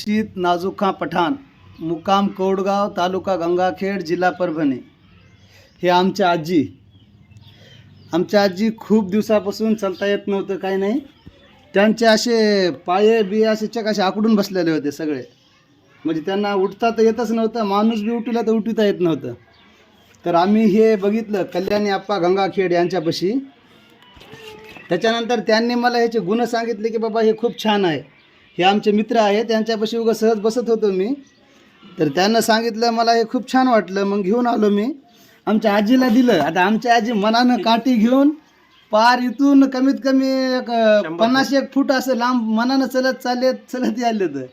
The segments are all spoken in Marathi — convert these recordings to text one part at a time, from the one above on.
शीत नाजुखा पठाण मुक्काम कोडगाव तालुका गंगाखेड जिल्हा परभणी. हे आमच्या आजी. आमच्या आजी खूप दिवसापासून चालता येत नव्हतं काही नाही. त्यांचे असे पाये बिया शिक्षक असे आकडून बसलेले होते सगळे. म्हणजे त्यांना उठता तर येतच नव्हतं माणूस बी उठला तर उठता येत नव्हतं. तर आम्ही हे बघितलं कल्याणी आप्पा गंगाखेड यांच्यापाशी. त्याच्यानंतर त्यांनी मला ह्याचे गुण सांगितले की बाबा हे खूप छान आहे. हे आमचे मित्र आहेत त्यांच्यापाशी उगा सहज बसत होतो मी. तर त्यांना सांगितलं मला हे खूप छान वाटलं मग घेऊन आलो मी. आमच्या आजीला दिलं. आता आमच्या आजी मनानं काठी घेऊन पार इथून कमीत कमी एक पन्नास एक फूट असं लांब मनानं चलत चालत चलत आले तर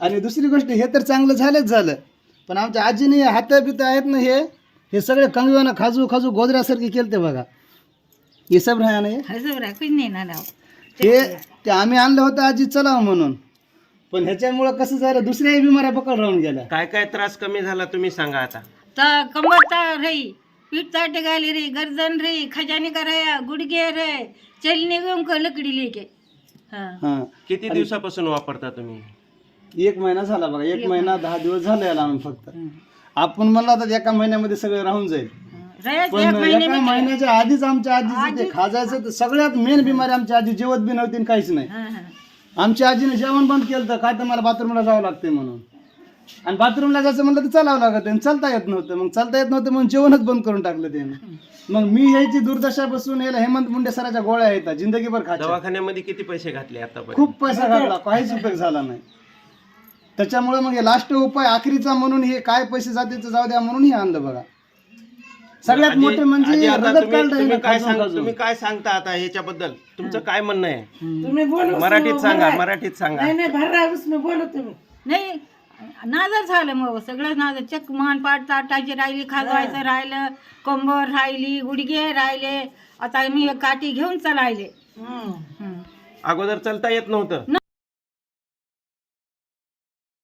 आणि दुसरी गोष्ट हे तर चांगलं झालंच झालं. पण आमच्या आजीने हात बित आहेत ना हे हे सगळे कंगव्यानं खाजू खाजू गोदऱ्यासारखे केलते बघा. हे सब राहा हे ते आम्ही आणलं होतं आजी चलावं म्हणून. पण ह्याच्यामुळं कसं झालं दुसऱ्याही बिमाऱ्या पकड राहून गेल्या. काय काय त्रास कमी झाला तुम्ही सांगा आता. ता कमर ता रही पीठ ताटे गाली रही गर्दन रही खजाने का रहा गुड़गे रहे चलने लकड़ी लेके। हाँ। हां. किती दिवसापासून वापरता तुम्ही? एक महिना झाला बघा एक महिना दहा दिवस झाले याला आम्ही फक्त. आपण म्हणलं होतं एका महिन्यामध्ये सगळं राहून जाईल. पण एका महिन्याच्या आधीच आमच्या आजीचं ते खाजायचं तर सगळ्यात मेन बिमारी आमच्या आजी जेवत बी नव्हती आणि काहीच नाही. हाँ हाँ. आमच्या आजीने जेवण बंद केलं तर काय तर मला बाथरूमला जावं लागते म्हणून. आणि बाथरूमला जायचं म्हणलं तर चालावं लागत आणि चालता येत नव्हतं. मग चालता येत नव्हतं म्हणून जेवणच बंद करून टाकलं त्याने. मग मी ह्याची दुर्दशा बसून याला हेमंत मुंडे सराच्या गोळ्या येतात जिंदगीभर खायच्या. दवाखान्यामध्ये किती पैसे घातले आतापर्यंत खूप पैसा घातला. काहीच उपयोग झाला नाही. त्याच्यामुळे मग हे लास्ट उपाय आखरीचा म्हणून हे काय पैसे जाते जाऊ द्या म्हणून हे आणलं बघा. सगळ्यात मोठे म्हणजे आजी, आता रगत तुम्ही- काढलं तुम्ही काय खाजून सांग खाजून. तुम्ही काय सांगता आता ह्याच्याबद्दल? तुमचं काय म्हणणं आहे? मराठीत सांगा मराठीत सांगा. नाही नाजर झालं मग सगळं नाजर. चक मान पाट ताटाची राहिली खाजवायचं राहिलं कंबर राहिली गुडघे राहिले. आता मी काठी घेऊन चालायले. हं. अगोदर चलता येत नव्हतं.